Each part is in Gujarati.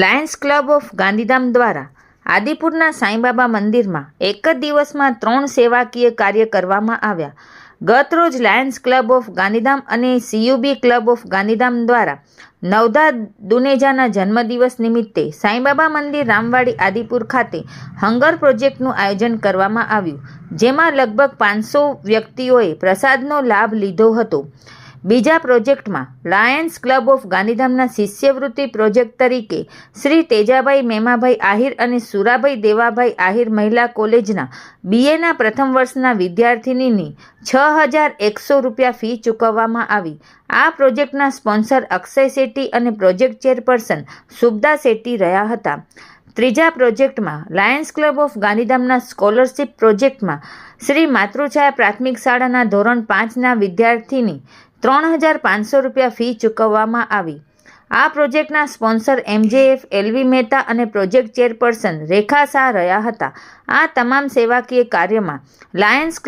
લાયન્સ ક્લબ ઓફ ગાંધીધામ દ્વારા આદિપુરના સાંઈબાબા મંદિરમાં એક જ દિવસમાં ત્રણ સેવાકીય કાર્ય કરવામાં આવ્યા. ગતરોજ લાયન્સ ક્લબ ઓફ ગાંધીધામ અને સીયુબી ક્લબ ઓફ ગાંધીધામ દ્વારા નવધા દુનેજાના જન્મદિવસ નિમિત્તે સાંઈબાબા મંદિર રામવાડી આદિપુર ખાતે હંગર પ્રોજેક્ટનું આયોજન કરવામાં આવ્યું, જેમાં લગભગ પાંચસો વ્યક્તિઓએ પ્રસાદનો લાભ લીધો હતો. બીજા પ્રોજેક્ટમાં લાયન્સ ક્લબ ઓફ ગાંધીધામના શિષ્યવૃત્તિ પ્રોજેક્ટ તરીકે શ્રી તેજાભાઈ મેમાભાઈ આહિર અને સુરાભાઈ દેવાભાઈ આહિર મહિલા કોલેજના બીએના પ્રથમ વર્ષના વિદ્યાર્થિનીની છ હજાર એકસો રૂપિયા ફી ચૂકવવામાં આવી. આ પ્રોજેક્ટના સ્પોન્સર અક્ષય શેટ્ટી અને પ્રોજેક્ટ ચેરપર્સન સુબદા શેટ્ટી રહ્યા હતા. ત્રીજા પ્રોજેક્ટમાં લાયન્સ ક્લબ ઓફ ગાંધીધામના સ્કોલરશિપ પ્રોજેક્ટમાં શ્રી માતૃછાયા પ્રાથમિક શાળાના ધોરણ પાંચના વિદ્યાર્થીની ત્રણ હજાર પાંચસો રૂપિયા ફી ચૂકવવામાં આવી. આ પ્રોજેક્ટના સ્પોન્સર એમજેએફ એલવી મહેતા અને પ્રોજેક્ટ ચેરપર્સન રેખા શાહ રહ્યા હતા. આ તમામ સેવાકીય કાર્યમાં લાયન્સ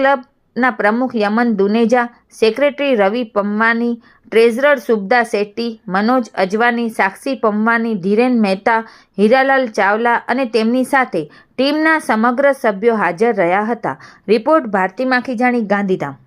ક્લબના પ્રમુખ યમન દુનેજા, સેક્રેટરી રવિ પમ્માની, ટ્રેઝરર સુબદા શેટ્ટી, મનોજ અજવાની, સાક્ષી પમ્માની, ધીરેન મહેતા, હીરાલાલ ચાવલા અને તેમની સાથે ટીમના સમગ્ર સભ્યો હાજર રહ્યા હતા. રિપોર્ટ ભારતી માખીજાણી ગાંધીધામ.